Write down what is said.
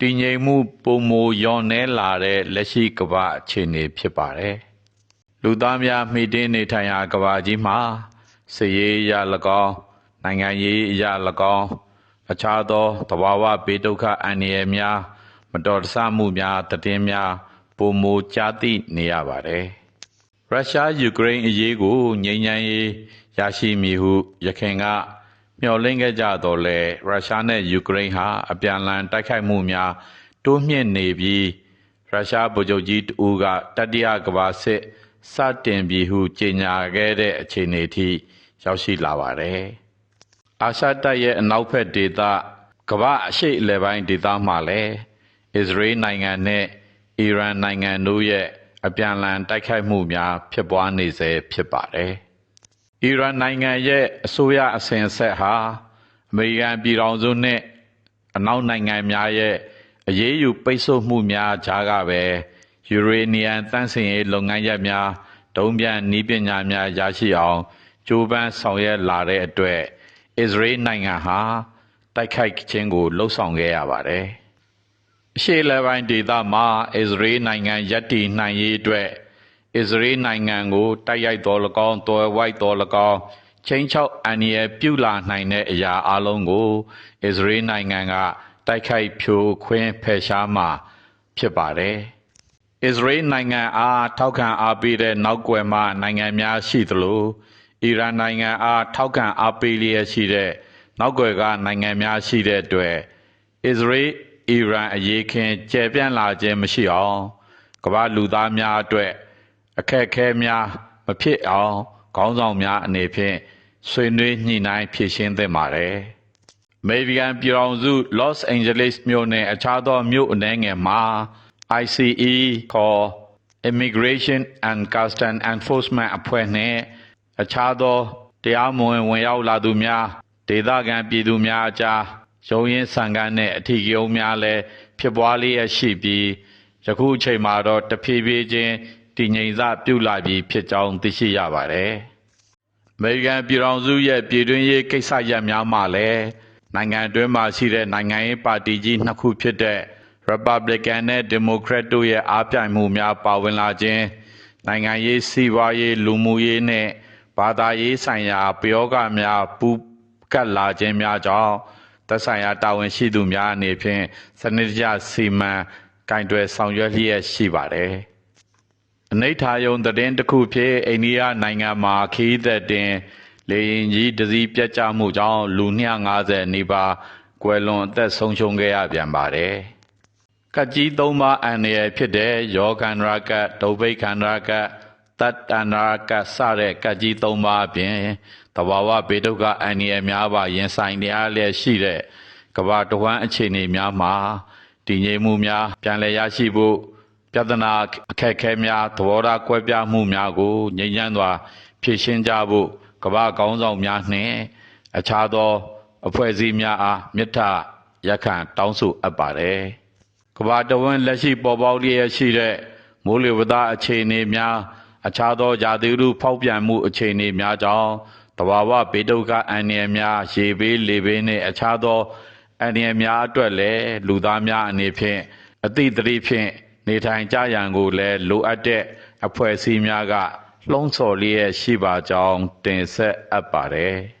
တည်ငြိမ်မှုပုံမယော့နဲလာတဲ့လက်ရှိကမ္ဘာအခြေအနေဖြစ်ပါတယ်။လူသားများမိတင်းနေထိုင်ရာကမ္ဘာကြီးမှာစည်ရေးရ၎င်းနိုင်ငံရေးအရ၎င်းအခြားသောသဘာဝဘေးဒုက္ခအန္တရာယ်များ မတော်တဆမှုများတည်င်းများပုံမကြားသိနေရပါတယ်။ရုရှားယူကရိန်းအရေးကိုငြိမ်းချမ်းရေးရရှိမည်ဟု ရခိုင်က မျှော်လင့်ခဲ့ကြတော့လေရုရှားနဲ့ယူကရိန်းဟာအပြန်အလှန်တိုက်ခိုက်မှုများတိုးမြင့်နေပြီးရုရှားဗိုလ်ချုပ်ကြီးတူကတတိယကမ္ဘာစစ်စတင်ပြီးဟုကြေညာခဲ့တဲ့အခြေအနေထိရောက်ရှိလာပါတယ်။အာရှတိုက်ရဲ့အနောက်ဘက်ဒေသကမ္ဘာအရှိအလယ်ပိုင်းဒေသမှာလည်းအစ္စရေးနိုင်ငံနဲ့အီရန်နိုင်ငံတို့ရဲ့အပြန်အလှန်တိုက်ခိုက်မှုများဖြစ်ပွားနေစေဖြစ်ပါတယ်။ အီရန်နိုင်ငံရဲ့အစိုးရအစဉ်အဆက်ဟာအမေရိကန်ပြည်ထောင်စုနဲ့အနောက်နိုင်ငံများရဲ့အရေးယူပိတ်ဆို့မှုများကြားကပဲယူရေနီယံတန့်စင်ရေးလုပ်ငန်းရပ်များဒုံပြန်နီးပညာများရရှိအောင်ကြိုးပမ်းဆောင်ရွက်လာတဲ့အတွက်အစ္စရေးနိုင်ငံဟာတိုက်ခိုက်ခြင်းကိုလှုံ့ဆော်ခဲ့ရပါတယ်။အရှေ့လယ်ပိုင်းဒေသမှာအစ္စရေးနိုင်ငံယက်တီနိုင်ရေးအတွက် အစ္စရေးနိုင်ငံကိုတိုက်ရိုက်တော်၎င်းတော်ဝိုက်တော်၎င်းချင်းချောက်အန်ရပြုလာနိုင်တဲ့အရာအလုံးကို အစ္စရေးနိုင်ငံကတိုက်ခိုက်ဖြိုခွင်းဖယ်ရှားမှာဖြစ်ပါတယ်။အစ္စရေးနိုင်ငံအားထောက်ခံအားပေးတဲ့နောက်ွယ်မှနိုင်ငံများရှိသလိုအီရန်နိုင်ငံအားထောက်ခံအားပေးလျက်ရှိတဲ့နောက်ွယ်ကနိုင်ငံများရှိတဲ့အတွက်အစ္စရေးအီရန်အရေးခင်ကျယ်ပြန့်လာခြင်းမရှိအောင်ကမ္ဘာလူသားများအတွက် အခက်အခဲများမဖြစ်အောင်ခေါင်းဆောင်များအနေဖြင့်ဆွေးနွေးညှိနှိုင်းဖြေရှင်းသင့်ပါတယ်။အမေရိကန်ပြည်ထောင်စု Los Angeles မြို့နယ်အခြားသောမြို့အနှဲငယ်မှာ ICE ခေါ် Immigration and Customs Enforcement အဖွဲ့နှင့်အခြားသောတရားမဝင်ဝင်ရောက်လာသူများဒေသခံပြည်သူများအကြားရုံရင်ဆန်ကန်းနဲ့အထီးကျုံများလည်းဖြစ်ပွားလျက်ရှိပြီးယခုအချိန်မှာတော့တဖြည်းဖြည်းချင်း တည်ငြိမ်စပြုလာပြီဖြစ်ကြောင်းသိရှိရပါတယ်။အမေရိကန်ပြည်ထောင်စုရဲ့ပြည်တွင်းရေးကိစ္စရပ်များမှာလည်းနိုင်ငံတွင်းမှာရှိတဲ့နိုင်ငံရေးပါတီကြီးနှစ်ခုဖြစ်တဲ့ Republican နဲ့ Democrat တို့ရဲ့အားပြိုင်မှုများပါဝင်လာခြင်းနိုင်ငံရေးစီးပွားရေးလူမှုရေးနဲ့ဘာသာရေးဆိုင်ရာပယောဂများပူးကပ်လာခြင်းများကြောင့်သက်ဆိုင်ရာတာဝန်ရှိသူများအနေဖြင့်စနစ်တကျစီမံကင်တွယ်ဆောင်ရွက်လျက်ရှိပါတယ်။ အနိဋ္ဌာယုံသတင်းတစ်ခုဖြစ်အိန္ဒိယနိုင်ငံမှာခီးသက်တင်လေရင်ကြီးတစည်းပြတ်ကျမှုကြောင့်လူ250နီးပါးကွယ်လွန်အသက်ဆုံးရှုံးခဲ့ရပြန်ပါတယ်။ကကြီးသုံးပါးအန္တရာယ်ဖြစ်တဲ့ယောဂန္ဒရာကဒုဗိခန္ဒရာကတတ္တန္ဒရာကစတဲ့ကကြီးသုံးပါးအပြင်တဘာဝဘေဒုက္ခအန္တရာယ်များပါရင်ဆိုင်နေရလျက်ရှိတဲ့ကဘာတဝမ်းအခြေအနေများမှာတည်ငြိမ်မှုများပြန်လည်ရရှိဖို့ ပြဿနာအခက်အခဲများသဘောထားကွဲပြားမှုများကိုငြိမ်းချမ်းစွာဖြေရှင်းကြဖို့ကမ္ဘာကောင်းဆောင်များနှင့်အခြားသော အဖွဲ့အစည်းများအားမြစ်ထရက်ခံတောင်းဆိုအပ်ပါတယ်။ကမ္ဘာတဝန်းလက်ရှိပေါ်ပေါက်လျက်ရှိတဲ့မိုးလေဝသအခြေအနေများအခြားသောယာတိရုဖောက်ပြန်မှုအခြေအနေများကြောင့်တဘာဝဘေးဒုက္ခအန္တရာယ်များရေဘေးလေဘေးနှင့်အခြားသောအန္တရာယ်များအတွက်လည်းလူသားများအနေဖြင့်အသည့်တည်းဖြင့် နေထိုင်ကြရန်ကိုလည်းလိုအပ်တဲ့အဖွဲ့အစည်းများကလှုံ့ဆော်လျက်ရှိပါကြောင်းတင်ဆက်အပ်ပါတယ်။